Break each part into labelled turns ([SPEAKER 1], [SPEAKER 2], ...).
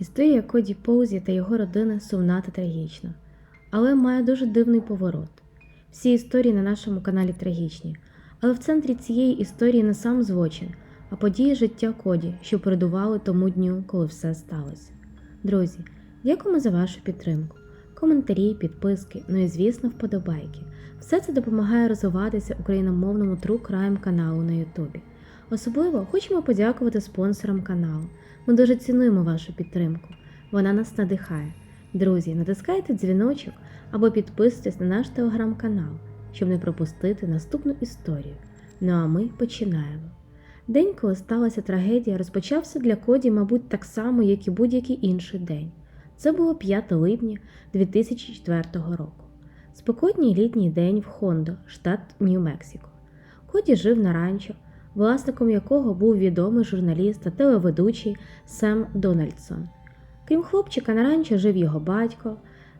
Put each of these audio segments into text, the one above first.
[SPEAKER 1] Історія Коді Поузі та його родини сумна та трагічна, але має дуже дивний поворот. Всі історії на нашому каналі трагічні, але в центрі цієї історії не сам злочин, а події життя Коді, що передували тому дню, коли все сталося. Друзі, дякуємо за вашу підтримку, коментарі, підписки, ну і звісно, вподобайки. Все це допомагає розвиватися україномовному True Crime каналу на Ютубі. Особливо хочемо подякувати спонсорам каналу. Ми дуже цінуємо вашу підтримку. Вона нас надихає. Друзі, натискайте дзвіночок або підписуйтесь на наш телеграм-канал, щоб не пропустити наступну історію. Ну а ми починаємо. День, коли сталася трагедія, розпочався для Коді, мабуть, так само, як і будь-який інший день. Це було 5 липня 2004 року. Спекотній літній день в Хондо, штат Нью-Мексико. Коді жив на ранчо, власником якого був відомий журналіст та телеведучий Сем Дональдсон. Крім хлопчика, на ранчо жив його батько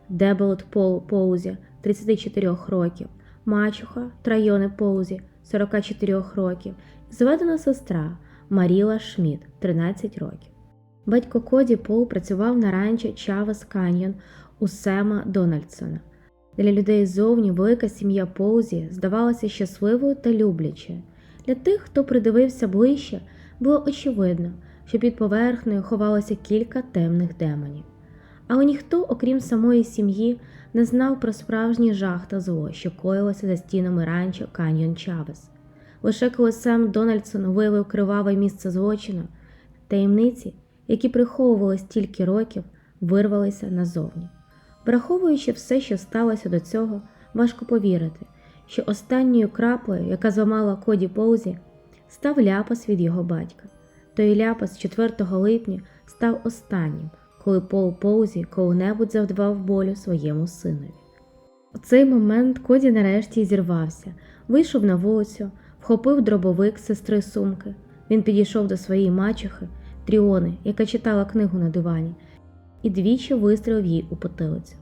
[SPEAKER 1] Дебелот Пол Поузі, 34 років, мачуха Трайоне Поузі, 44 років, і зведена сестра Маріла Шмідт, 13 років. Батько Коді Пол працював на ранчо Чавес Каньйон у Сема Дональдсона. Для людей ззовні велика сім'я Поузі здавалася щасливою та люблячою. Для тих, хто придивився ближче, було очевидно, що під поверхнею ховалося кілька темних демонів. Але ніхто, окрім самої сім'ї, не знав про справжній жах та зло, що коїлося за стінами ранчо Каньйон Чавес. Лише коли сам Дональдсон виявив криваве місце злочину, таємниці, які приховували стільки років, вирвалися назовні. Враховуючи все, що сталося до цього, важко повірити, що останньою краплею, яка зламала коді Поузі, став ляпас від його батька. Той ляпас 4 липня став останнім, коли Пол Поузі коли-небудь завдавав болю своєму синові. У цей момент Коді нарешті зірвався, вийшов на вулицю, вхопив дробовик сестри сумки. Він підійшов до своєї мачухи, Тріони, яка читала книгу на дивані, і двічі вистрілив їй у потилицю.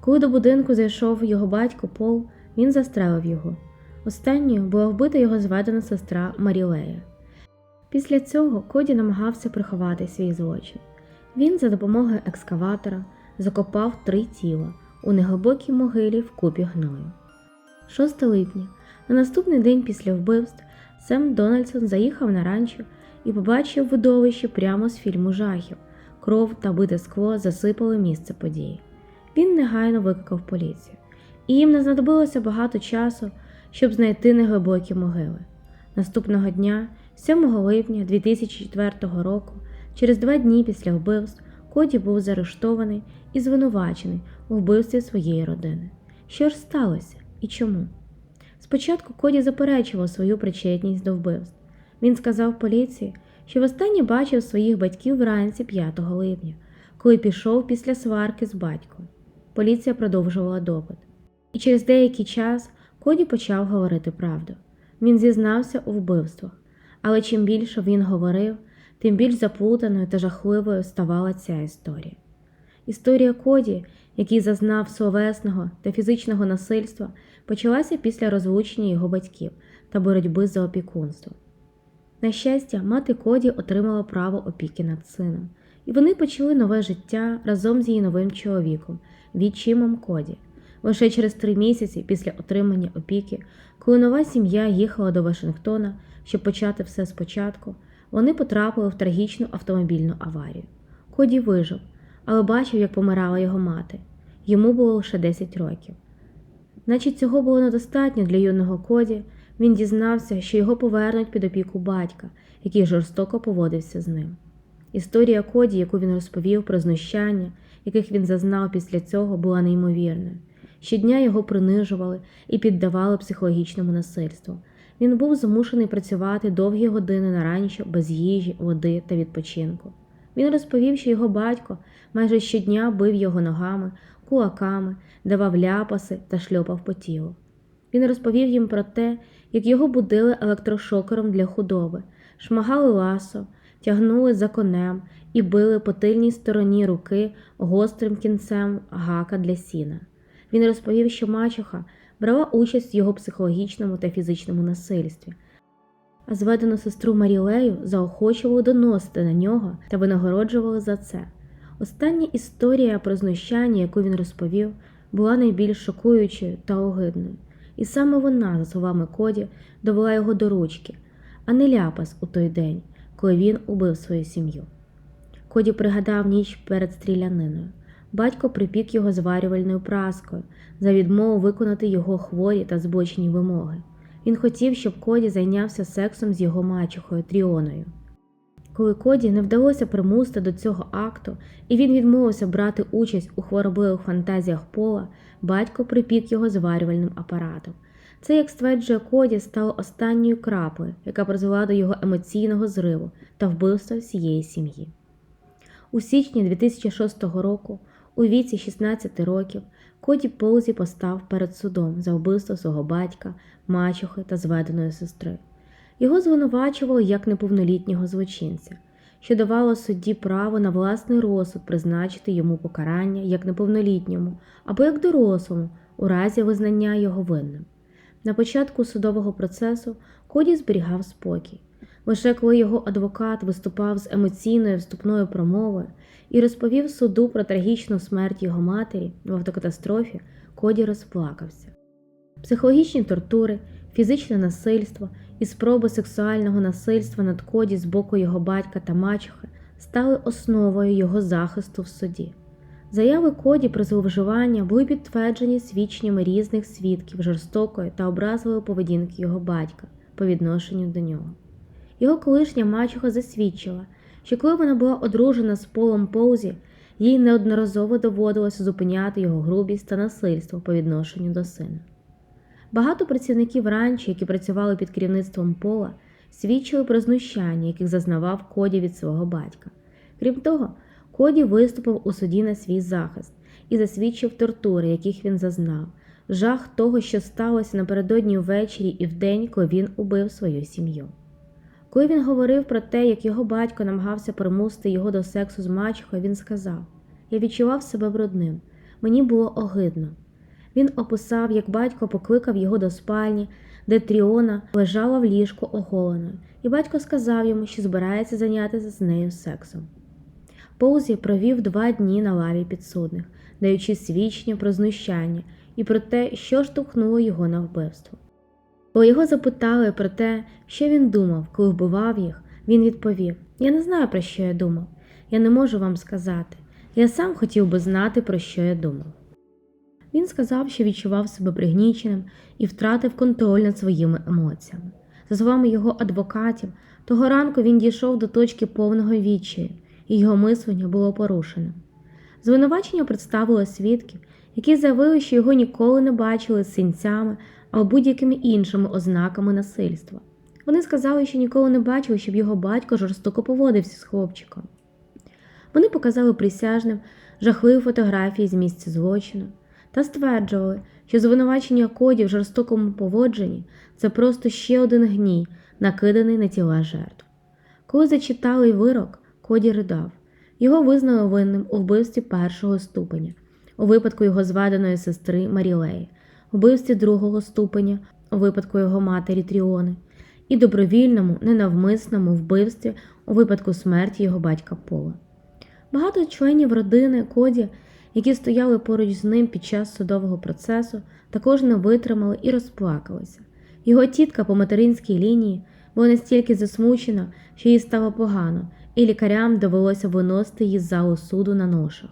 [SPEAKER 1] Коли до будинку зайшов його батько Пол, він застрелив його. Останньою була вбита його зведена сестра Марілея. Після цього Коді намагався приховати свій злочин. Він за допомогою екскаватора закопав три тіла у неглибокій могилі в купі гною. 6 липня, на наступний день після вбивств, Сем Дональдсон заїхав на ранчо і побачив видовище прямо з фільму жахів. Кров та бите скло засипали місце події. Він негайно викликав поліцію, і їм не знадобилося багато часу, щоб знайти неглибокі могили. Наступного дня, 7 липня 2004 року, через два дні після вбивств, Коді був заарештований і звинувачений у вбивстві своєї родини. Що ж сталося і чому? Спочатку Коді заперечував свою причетність до вбивств. Він сказав поліції, що востаннє бачив своїх батьків вранці 5 липня, коли пішов після сварки з батьком. Поліція продовжувала допит. І через деякий час Коді почав говорити правду. Він зізнався у вбивствах, але чим більше він говорив, тим більш заплутаною та жахливою ставала ця історія. Історія Коді, який зазнав словесного та фізичного насильства, почалася після розлучення його батьків та боротьби за опікунство. На щастя, мати Коді отримала право опіки над сином, і вони почали нове життя разом з її новим чоловіком, відчимом Коді. Лише через три місяці після отримання опіки, коли нова сім'я їхала до Вашингтона, щоб почати все спочатку, вони потрапили в трагічну автомобільну аварію. Коді вижив, але бачив, як помирала його мати. Йому було лише 10 років. Наче цього було недостатньо для юного Коді, він дізнався, що його повернуть під опіку батька, який жорстоко поводився з ним. Історія Коді, яку він розповів про знущання, яких він зазнав після цього, була неймовірною. Щодня його принижували і піддавали психологічному насильству. Він був змушений працювати довгі години на ранчо без їжі, води та відпочинку. Він розповів, що його батько майже щодня бив його ногами, кулаками, давав ляпаси та шльопав по тілу. Він розповів їм про те, як його будили електрошокером для худоби, шмагали ласо, тягнули за конем і били по тильній стороні руки гострим кінцем гака для сіна. Він розповів, що мачуха брала участь в його психологічному та фізичному насильстві, а зведену сестру Марілею заохочували доносити на нього та винагороджували за це. Остання історія про знущання, яку він розповів, була найбільш шокуючою та огидною. І саме вона, за словами Коді, довела його до ручки, а не ляпас у той день, коли він убив свою сім'ю. Коді пригадав ніч перед стріляниною. Батько припік його зварювальною праскою за відмову виконати його хворі та збочені вимоги. Він хотів, щоб Коді зайнявся сексом з його мачухою Тріоною. Коли Коді не вдалося примусити до цього акту, і він відмовився брати участь у хворобливих фантазіях Пола, батько припік його зварювальним апаратом. Це, як стверджує Коді, стало останньою краплею, яка призвела до його емоційного зриву та вбивства всієї сім'ї. У січні 2006 року, у віці 16 років, Коді Ползі постав перед судом за вбивство свого батька, мачухи та зведеної сестри. Його звинувачували як неповнолітнього злочинця, що давало судді право на власний розсуд призначити йому покарання як неповнолітньому або як дорослому у разі визнання його винним. На початку судового процесу Коді зберігав спокій. Лише коли його адвокат виступав з емоційною вступною промовою і розповів суду про трагічну смерть його матері в автокатастрофі, Коді розплакався. Психологічні тортури, фізичне насильство і спроби сексуального насильства над Коді з боку його батька та мачухи стали основою його захисту в суді. Заяви Коді про зловживання були підтверджені свідченнями різних свідків жорстокої та образливої поведінки його батька по відношенню до нього. Його колишня мачуха засвідчила, що коли вона була одружена з Полом Поузі, їй неодноразово доводилося зупиняти його грубість та насильство по відношенню до сина. Багато працівників ранчо, які працювали під керівництвом Пола, свідчили про знущання, яких зазнавав Коді від свого батька. Крім того, Коді виступив у суді на свій захист і засвідчив тортури, яких він зазнав, жах того, що сталося напередодні ввечері і вдень, коли він убив свою сім'ю. Коли він говорив про те, як його батько намагався примусити його до сексу з мачухою, він сказав: Я відчував себе брудним, мені було огидно. Він описав, як батько покликав його до спальні, де Тріона лежала в ліжку оголеною, і батько сказав йому, що збирається зайнятися з нею сексом. Поузі провів два дні на лаві підсудних, даючи свідчення про знущання і про те, що штовхнуло його на вбивство. Коли його запитали про те, що він думав, коли вбивав їх, він відповів: Я не знаю, про що я думав. Я не можу вам сказати. Я сам хотів би знати, про що я думав. Він сказав, що відчував себе пригніченим і втратив контроль над своїми емоціями. За словами його адвокатів, того ранку він дійшов до точки повного відчаю, і його мислення було порушеним. Звинувачення представило свідків, які заявили, що його ніколи не бачили з синцями або будь-якими іншими ознаками насильства. Вони сказали, що ніколи не бачили, щоб його батько жорстоко поводився з хлопчиком. Вони показали присяжним жахливі фотографії з місця злочину та стверджували, що звинувачення Коді в жорстокому поводженні це просто ще один гній, накиданий на тіла жертв. Коли зачитали вирок, Коді ридав. Його визнали винним у вбивстві першого ступеня, у випадку його зведеної сестри Марілеї, вбивстві другого ступеня, у випадку його матері Тріони, і добровільному, ненавмисному вбивстві у випадку смерті його батька Пола. Багато членів родини Коді, які стояли поруч з ним під час судового процесу, також не витримали і розплакалися. Його тітка по материнській лінії була настільки засмучена, що їй стало погано, і лікарям довелося виносити її з залу суду на ношах.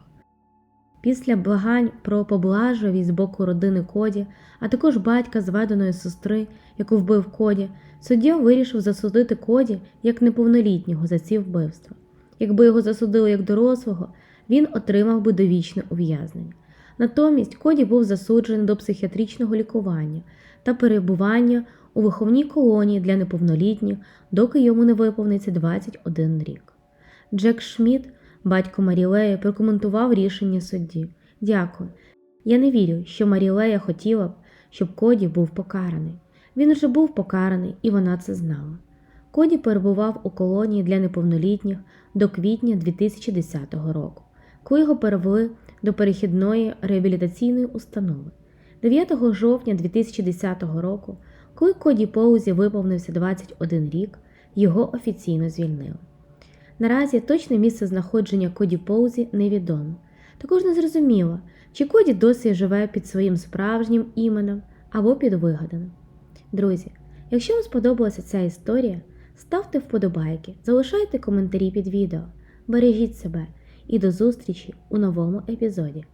[SPEAKER 1] Після благань про поблажливість з боку родини Коді, а також батька зведеної сестри, яку вбив Коді, суддя вирішив засудити Коді як неповнолітнього за ці вбивства. Якби його засудили як дорослого, він отримав би довічне ув'язнення. Натомість Коді був засуджений до психіатричного лікування та перебування у виховній колонії для неповнолітніх, доки йому не виповниться 21 рік. Джек Шмідт, батько Марілеї, прокоментував рішення судді. Дякую. Я не вірю, що Марілея хотіла б, щоб Коді був покараний. Він вже був покараний, і вона це знала. Коді перебував у колонії для неповнолітніх до квітня 2010 року, коли його перевели до перехідної реабілітаційної установи. 9 жовтня 2010 року, коли Коді Поузі виповнився 21 рік, його офіційно звільнили. Наразі точне місце знаходження Коді Поузі невідомо. Також не зрозуміло, чи Коді досі живе під своїм справжнім іменем або під вигаданим. Друзі, якщо вам сподобалася ця історія, ставте вподобайки, залишайте коментарі під відео, бережіть себе і до зустрічі у новому епізоді.